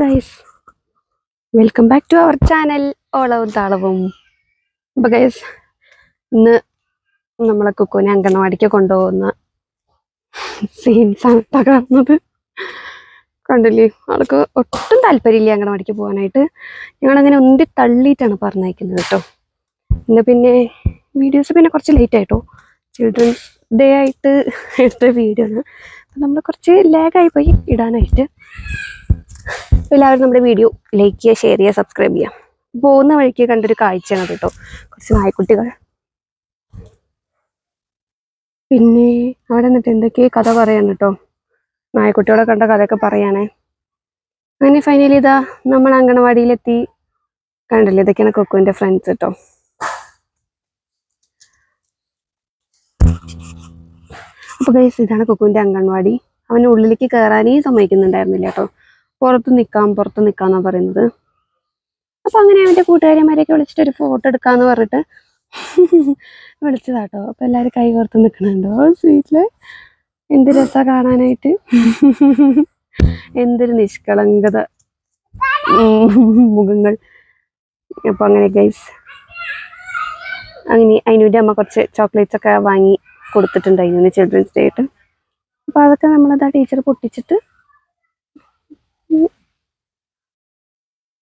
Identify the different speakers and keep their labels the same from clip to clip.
Speaker 1: Guys welcome back to our channel ഓളവും താളവും അപ്പോൾ guys ഇന്ന് നമ്മളെ കുക്കുവിനെ അംഗനവാടിക്ക് കൊണ്ടുപോകുന്ന സീൻസാണ് തകർന്നത് കണ്ടില്ലേ? ആൾക്ക് ഒട്ടും താല്പര്യമില്ല അംഗനവാടിക്ക് പോകാനായിട്ട്. ഞങ്ങളങ്ങനെ ഒന്തി തള്ളിയിട്ടാണ് പറഞ്ഞയക്കുന്നത് കേട്ടോ ഇന്ന് പിന്നെ വീഡിയോസ് പിന്നെ കുറച്ച് ലേറ്റ് ആയിട്ടോ ചിൽഡ്രൻസ് ഡേ ആയിട്ട് എടുത്ത വീഡിയോ ആണ്. അപ്പം നമ്മൾ കുറച്ച് ലാഗായി പോയി ഇടാനായിട്ട്. എല്ലാവരും നമ്മുടെ വീഡിയോ ലൈക്ക് ചെയ്യുക ഷെയർ ചെയ്യുക സബ്സ്ക്രൈബ് ചെയ്യുക. പോകുന്ന വഴിക്ക് കണ്ടൊരു കാഴ്ചയാണ് കേട്ടോ. കുറച്ച് നായ്ക്കുട്ടികൾ. പിന്നെ അവിടെ നിന്നിട്ട് എന്തൊക്കെയോ കഥ പറയാണ് കേട്ടോ. നായ്ക്കുട്ടികളെ കണ്ട കഥയൊക്കെ പറയാണേ. അങ്ങനെ ഫൈനലി ഇതാ നമ്മൾ അങ്കണവാടിയിലെത്തി കണ്ടല്ലേ? ഇതൊക്കെയാണ് കൊക്കുവിന്റെ ഫ്രണ്ട്സ് കേട്ടോ. അപ്പോൾ ഗൈസ് ഇതാണ് കൊക്കുവിന്റെ അംഗൻവാടി. അവന് ഉള്ളിലേക്ക് കയറാനേ സമ്മതിക്കുന്നുണ്ടായിരുന്നില്ല കേട്ടോ. പുറത്ത് നിൽക്കാൻ പുറത്ത് നിൽക്കാന്നാ പറയുന്നത്. അപ്പൊ അങ്ങനെ അവന്റെ കൂട്ടുകാരിമാരെയൊക്കെ വിളിച്ചിട്ട് ഒരു ഫോട്ടോ എടുക്കാന്ന് പറഞ്ഞിട്ട് വിളിച്ചതാട്ടോ. അപ്പൊ എല്ലാരും കൈ കോർത്ത് നിൽക്കണുണ്ടോ? സ്വീറ്റിൽ എന്ത് രസാ കാണാനായിട്ട്. എന്തൊരു നിഷ്കളങ്കത. മുഖങ്ങൾ. അപ്പൊ അങ്ങനെ ഗൈസ് അങ്ങനെ അതിനൂടെ അമ്മ കുറച്ച് ചോക്ലേറ്റ്സ് ഒക്കെ വാങ്ങി കൊടുത്തിട്ടുണ്ടായിരുന്നു ചിൽഡ്രൻസ് ഡേ ആയിട്ട്. അപ്പൊ അതൊക്കെ നമ്മളത് ആ ടീച്ചർ പൊട്ടിച്ചിട്ട്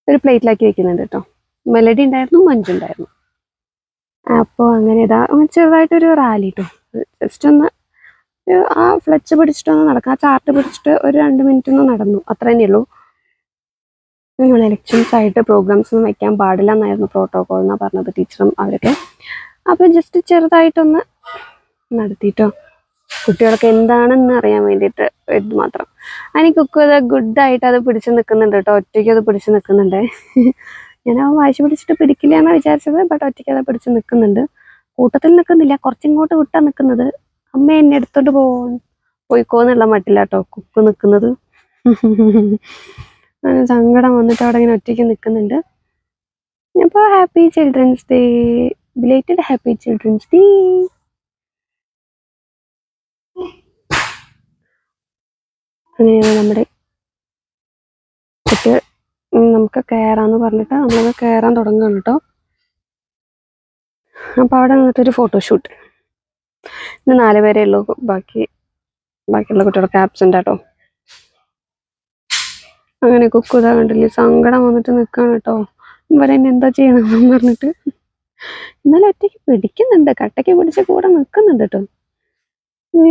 Speaker 1: ഒരു പ്ലേറ്റിലാക്കി വെക്കുന്നുണ്ട് കേട്ടോ. മെലഡി ഉണ്ടായിരുന്നു മഞ്ജു ഉണ്ടായിരുന്നു. അപ്പോൾ അങ്ങനെ ഇതാ ചെറുതായിട്ടൊരു റാലി കേട്ടോ ജസ്റ്റ് ഒന്ന് ആ ഫ്ലച്ച് പിടിച്ചിട്ടൊന്ന് നടക്കാം ആ ചാർട്ട് പിടിച്ചിട്ട് ഒരു രണ്ട് മിനിറ്റ് ഒന്ന് നടന്നു. അത്ര തന്നെയുള്ളൂ നിങ്ങൾ ഇലക്ഷൻസ് ആയിട്ട് പ്രോഗ്രാംസ് ഒന്നും വെക്കാൻ പാടില്ല എന്നായിരുന്നു പ്രോട്ടോകോൾ എന്നാണ് പറഞ്ഞത് ടീച്ചറും അവരൊക്കെ. അപ്പോൾ ജസ്റ്റ് ചെറുതായിട്ടൊന്ന് നടത്തിയിട്ടോ കുട്ടികൾക്ക് എന്താണെന്ന് അറിയാൻ വേണ്ടിയിട്ട് ഇത് മാത്രം. അതിന് കുക്കു അത് ഗുഡായിട്ട് അത് പിടിച്ച് നിൽക്കുന്നുണ്ട് കേട്ടോ. ഒറ്റയ്ക്ക് അത് പിടിച്ച് നിൽക്കുന്നുണ്ട് ഞാൻ ആ വാശി പിടിച്ചിട്ട് പിടിക്കില്ല എന്നാണ് വിചാരിച്ചത് ബട്ട് ഒറ്റയ്ക്ക് അത് പിടിച്ച് നിൽക്കുന്നുണ്ട് കൂട്ടത്തിൽ നിൽക്കുന്നില്ല കുറച്ചിങ്ങോട്ട് വിട്ടാ നിൽക്കുന്നത് അമ്മ എന്നെ എടുത്തോണ്ട് പോവാൻ പോയിക്കോന്നുള്ള മട്ടില്ല കേട്ടോ കുക്ക് നിൽക്കുന്നത് സങ്കടം വന്നിട്ട് അവിടെ ഇങ്ങനെ ഒറ്റയ്ക്ക് നിൽക്കുന്നുണ്ട് അപ്പോൾ happy children's day belated happy children's day അങ്ങനെയാണ് നമ്മുടെ കുട്ടികൾ. നമുക്ക് കയറാന്ന് പറഞ്ഞിട്ട് നമ്മളത് കയറാൻ തുടങ്ങുകയാണ് കേട്ടോ അപ്പോൾ അവിടെ നിന്നിട്ടൊരു ഫോട്ടോഷൂട്ട് ഇന്ന് നാല് പേരേ ഉള്ളൂ. ബാക്കി ബാക്കിയുള്ള കുട്ടികളൊക്കെ ആബ്സെന്റ് ആട്ടോ. അങ്ങനെ കുക്കുത കണ്ടില്ലേ സങ്കടം വന്നിട്ട് നിൽക്കുകയാണ് കേട്ടോ ഇവരെ എന്നെ എന്താ ചെയ്യണമെന്ന് പറഞ്ഞിട്ട്. എന്നാലും ഒറ്റയ്ക്ക് പിടിക്കുന്നുണ്ട്. കട്ടയ്ക്ക് പിടിച്ച് കൂടെ നിൽക്കുന്നുണ്ട് കേട്ടോ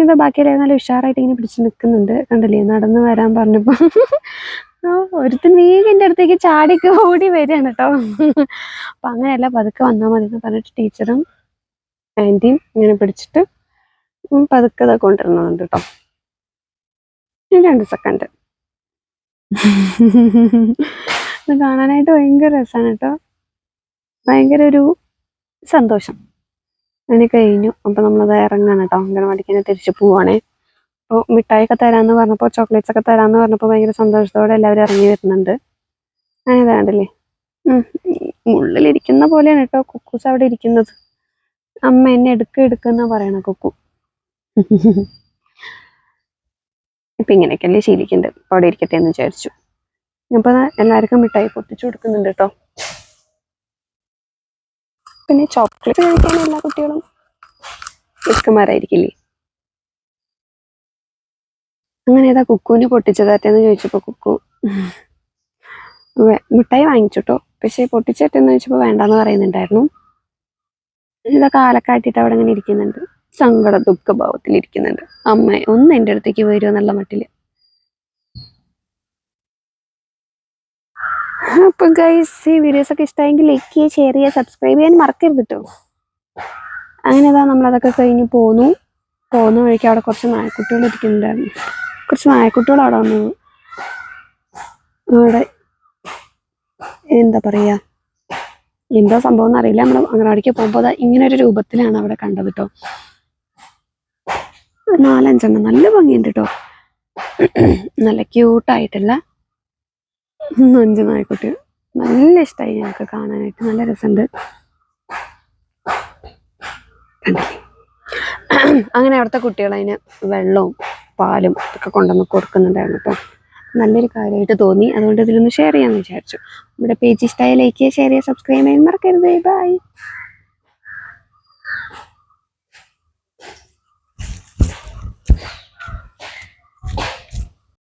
Speaker 1: ഇത് ബാക്കിയെല്ലാം നല്ല ഉഷാറായിട്ട് ഇങ്ങനെ പിടിച്ച് നിൽക്കുന്നുണ്ട്. കണ്ടില്ലേ? നടന്ന് വരാൻ പറഞ്ഞപ്പോ. ആ, ഒരുത്തൻ വേഗം എന്റെ അടുത്തേക്ക് ചാടിക്ക് ഓടി വരികയാണ് കേട്ടോ. അപ്പൊ അങ്ങനെയല്ല പതുക്കെ വന്നാൽ മതി എന്ന് പറഞ്ഞിട്ട് ടീച്ചറും ആന്റിയും ഇങ്ങനെ പിടിച്ചിട്ട് പതുക്കെ ഇതൊക്കെ കൊണ്ടുവരുന്നുണ്ട് കേട്ടോ. രണ്ട് സെക്കൻഡ് ഇത് കാണാനായിട്ട് ഭയങ്കര രസമാണ് കേട്ടോ. ഭയങ്കര ഒരു സന്തോഷം. അങ്ങനെ കഴിഞ്ഞു. അപ്പോൾ നമ്മളത് ഇറങ്ങാണ് കേട്ടോ അംഗനവാടിക്ക് തന്നെ തിരിച്ചു പോവാണേ. അപ്പോൾ മിഠായിയൊക്കെ തരാമെന്ന് പറഞ്ഞപ്പോൾ ചോക്ലേറ്റ്സ് ഒക്കെ തരാമെന്ന് പറഞ്ഞപ്പോൾ ഭയങ്കര സന്തോഷത്തോടെ എല്ലാവരും ഇറങ്ങി വരുന്നുണ്ട്. അങ്ങനെ കണ്ടില്ലേ. ഉള്ളിലിരിക്കുന്ന പോലെയാണ് കേട്ടോ കുക്കൂസ് അവിടെ ഇരിക്കുന്നത്. അമ്മ എന്നെ എടുക്ക എടുക്കുന്ന പറയണ കുക്കു. ഇപ്പം ഇങ്ങനെയൊക്കെയല്ലേ ശീലിക്കുന്നുണ്ട് അവിടെ ഇരിക്കട്ടെ എന്ന് വിചാരിച്ചു. അപ്പോൾ എല്ലാവർക്കും മിഠായി പൊട്ടിച്ചു കൊടുക്കുന്നുണ്ട് കേട്ടോ പിന്നെ ചോക്ലേറ്റ് കഴിക്കാൻ എല്ലാ കുട്ടികളും മിക്കന്മാരായിരിക്കില്ലേ അങ്ങനെ ഏതാ കുക്കുവിന് പൊട്ടിച്ചതാറ്റെന്ന് ചോദിച്ചപ്പോ കുക്കു മിഠായി വാങ്ങിച്ചിട്ടോ. പക്ഷെ പൊട്ടിച്ചേട്ടെന്ന് ചോദിച്ചപ്പോ വേണ്ടാന്ന് പറയുന്നുണ്ടായിരുന്നു. ഇതാ കാലക്കാട്ടിട്ട് അവിടെ ഇങ്ങനെ ഇരിക്കുന്നുണ്ട്. സങ്കട ദുഃഖഭാവത്തിൽ ഇരിക്കുന്നുണ്ട് അമ്മ ഒന്ന് എന്റെ അടുത്തേക്ക് വരുമോ എന്നുള്ള മട്ടിൽ. അപ്പൊ ഗൈസ് ഈ വീഡിയോസ് ഒക്കെ ഇഷ്ടമായെങ്കിൽ ലൈക്ക് ചെയ്യുക ഷെയർ ചെയ്യുക സബ്സ്ക്രൈബ് ചെയ്യാൻ മറക്കരുത് കേട്ടോ അങ്ങനെ ഇതാ നമ്മളതൊക്കെ കഴിഞ്ഞ് പോന്നു. പോകുന്ന വഴിക്ക് അവിടെ കുറച്ച് നായക്കുട്ടികൾ ഇരിക്കുന്നുണ്ടായിരുന്നു. കുറച്ച് നായക്കുട്ടികൾ അവിടെ വന്നു. അവിടെ എന്താ പറയുക എന്താ സംഭവം എന്നറിയില്ല. നമ്മൾ അങ്ങനവാടിക്ക് പോകുമ്പോൾ ഇങ്ങനെ ഒരു രൂപത്തിലാണ് അവിടെ കണ്ടത് കേട്ടോ നാലഞ്ചെണ്ണം. നല്ല ഭംഗിയുണ്ട് കേട്ടോ നല്ല ക്യൂട്ടായിട്ടുള്ള അഞ്ച് നായ്ക്കുട്ടി. നല്ല ഇഷ്ടമായി ഞങ്ങൾക്ക് കാണാനായിട്ട്. നല്ല രസമുണ്ട്. അങ്ങനെ അവിടുത്തെ കുട്ടികൾ അതിന് വെള്ളവും പാലും ഒക്കെ കൊണ്ടുവന്ന് കൊടുക്കുന്നുണ്ടായിരുന്നു കേട്ടോ. നല്ലൊരു കാര്യമായിട്ട് തോന്നി. അതുകൊണ്ട് ഇതിലൊന്ന് ഷെയർ ചെയ്യാമെന്ന് വിചാരിച്ചു. നമ്മുടെ പേജ് ഇഷ്ടമായ ലൈക്ക് ചെയ്യുക ഷെയർ ചെയ്യുക സബ്സ്ക്രൈബ് ചെയ്യാൻ മറക്കരുത്. ബൈ